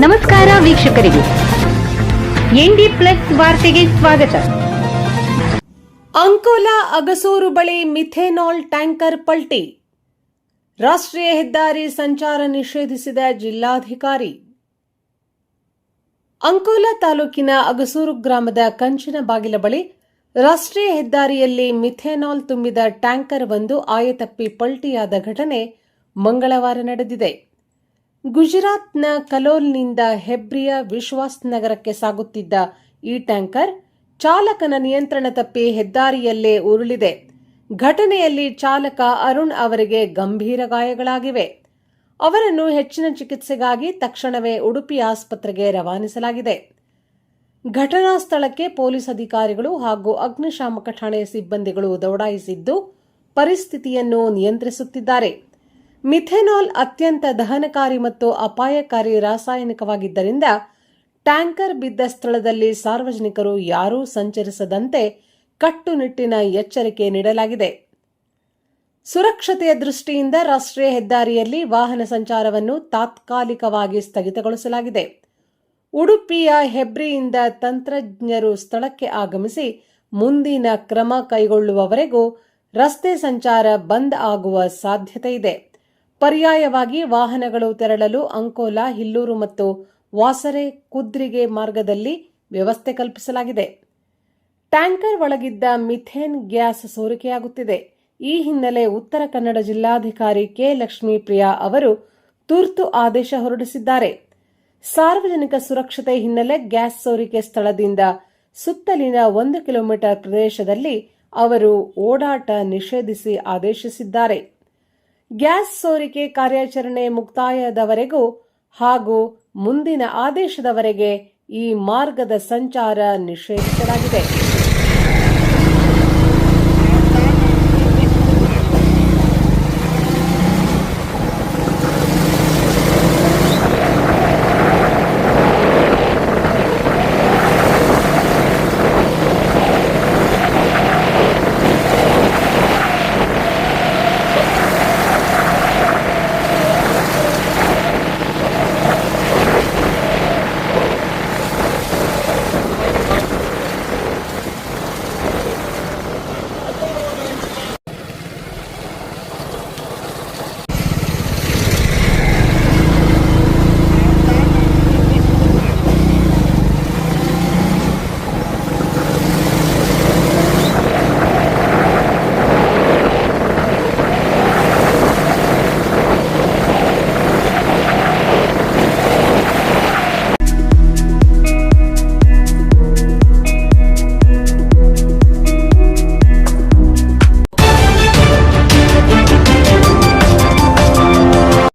ನಮಸ್ಕಾರ ವೀಕ್ಷಕರಿಗೆ. ND plus ವಾರ್ತೆಗೆ ಸ್ವಾಗತ. ಅಂಕೋಲಾ ಅಗಸೂರು ಬಳಿ ಮಿಥೆನಾಲ್ ಟ್ಯಾಂಕರ್ ಪಲ್ಟಿ. ರಾಷ್ಟ್ರೀಯ ಹೆದ್ದಾರಿ ಸಂಚಾರ ನಿಷೇಧಿಸಿದ ಜಿಲ್ಲಾಧಿಕಾರಿ. ಅಂಕೋಲಾ ತಾಲೂಕಿನ ಅಗಸೂರು ಗ್ರಾಮದ ಕಂಚಿನ ಬಾಗಿಲ ಬಳಿ ರಾಷ್ಟ್ರೀಯ ಹೆದ್ದಾರಿಯಲ್ಲಿ ಮಿಥೆನಾಲ್ ತುಂಬಿದ ಟ್ಯಾಂಕರ್ ಒಂದು ಆಯತಪ್ಪಿ ಪಲ್ಟಿಯಾದ ಘಟನೆ ಮಂಗಳವಾರ ನಡೆದಿದೆ. ಗುಜರಾತ್ನ ಕಲೋಲ್ನಿಂದ ಹೆಬ್ರಿಯ ವಿಶ್ವಾಸ್ ನಗರಕ್ಕೆ ಸಾಗುತ್ತಿದ್ದ ಈ ಟ್ಯಾಂಕರ್ ಚಾಲಕನ ನಿಯಂತ್ರಣ ತಪ್ಪಿ ಹೆದ್ದಾರಿಯಲ್ಲೇ ಉರುಳಿದೆ. ಘಟನೆಯಲ್ಲಿ ಚಾಲಕ ಅರುಣ್ ಅವರಿಗೆ ಗಂಭೀರ ಗಾಯಗಳಾಗಿವೆ. ಅವರನ್ನು ಹೆಚ್ಚಿನ ಚಿಕಿತ್ಸೆಗಾಗಿ ತಕ್ಷಣವೇ ಉಡುಪಿ ಆಸ್ಪತ್ರೆಗೆ ರವಾನಿಸಲಾಗಿದೆ. ಘಟನಾ ಸ್ಥಳಕ್ಕೆ ಪೊಲೀಸ್ ಅಧಿಕಾರಿಗಳು ಹಾಗೂ ಅಗ್ನಿಶಾಮಕ ಠಾಣೆ ಸಿಬ್ಬಂದಿಗಳು ದೌಡಾಯಿಸಿದ್ದು ಪರಿಸ್ಥಿತಿಯನ್ನು ನಿಯಂತ್ರಿಸುತ್ತಿದ್ದಾರೆ. ಮಿಥೆನಾಲ್ ಅತ್ಯಂತ ದಹನಕಾರಿ ಮತ್ತು ಅಪಾಯಕಾರಿ ರಾಸಾಯನಿಕವಾಗಿದ್ದರಿಂದ ಟ್ಯಾಂಕರ್ ಬಿದ್ದ ಸ್ಥಳದಲ್ಲಿ ಸಾರ್ವಜನಿಕರು ಯಾರೂ ಸಂಚರಿಸದಂತೆ ಕಟ್ಟುನಿಟ್ಟಿನ ಎಚ್ಚರಿಕೆ ನೀಡಲಾಗಿದೆ. ಸುರಕ್ಷತೆಯ ದೃಷ್ಟಿಯಿಂದ ರಾಷ್ಟ್ರೀಯ ಹೆದ್ದಾರಿಯಲ್ಲಿ ವಾಹನ ಸಂಚಾರವನ್ನು ತಾತ್ಕಾಲಿಕವಾಗಿ ಸ್ಥಗಿತಗೊಳಿಸಲಾಗಿದೆ. ಉಡುಪಿಯ ಹೆಬ್ರಿಯಿಂದ ತಂತ್ರಜ್ಞರು ಸ್ಥಳಕ್ಕೆ ಆಗಮಿಸಿ ಮುಂದಿನ ಕ್ರಮ ಕೈಗೊಳ್ಳುವವರೆಗೂ ರಸ್ತೆ ಸಂಚಾರ ಬಂದ್ ಆಗುವ ಸಾಧ್ಯತೆ ಇದೆ. ಪರ್ಯಾಯವಾಗಿ ವಾಹನಗಳು ತೆರಳಲು ಅಂಕೋಲಾ, ಹಿಲ್ಲೂರು ಮತ್ತು ವಾಸರೆ ಕುದ್ರಿಗೆ ಮಾರ್ಗದಲ್ಲಿ ವ್ಯವಸ್ಥೆ ಕಲ್ಪಿಸಲಾಗಿದೆ. ಟ್ಯಾಂಕರ್ ಒಳಗಿದ್ದ ಮಿಥೇನ್ ಗ್ಯಾಸ್ ಸೋರಿಕೆಯಾಗುತ್ತಿದೆ. ಈ ಹಿನ್ನೆಲೆ ಉತ್ತರ ಕನ್ನಡ ಜಿಲ್ಲಾಧಿಕಾರಿ ಕೆ. ಲಕ್ಷ್ಮೀಪ್ರಿಯಾ ಅವರು ತುರ್ತು ಆದೇಶ ಹೊರಡಿಸಿದ್ದಾರೆ. ಸಾರ್ವಜನಿಕ ಸುರಕ್ಷತೆ ಹಿನ್ನೆಲೆ ಗ್ಯಾಸ್ ಸೋರಿಕೆ ಸ್ಥಳದಿಂದ ಸುತ್ತಲಿನ ಒಂದು ಕಿಲೋಮೀಟರ್ ಪ್ರದೇಶದಲ್ಲಿ ಅವರು ಓಡಾಟ ನಿಷೇಧಿಸಿ ಆದೇಶಿಸಿದ್ದಾರೆ. ಗ್ಯಾಸ್ ಸೋರಿಕೆ ಕಾರ್ಯಾಚರಣೆ ಮುಕ್ತಾಯದವರೆಗೂ ಹಾಗೂ ಮುಂದಿನ ಆದೇಶದವರೆಗೆ ಈ ಮಾರ್ಗದ ಸಂಚಾರ ನಿಷೇಧಿಸಲಾಗಿದೆ.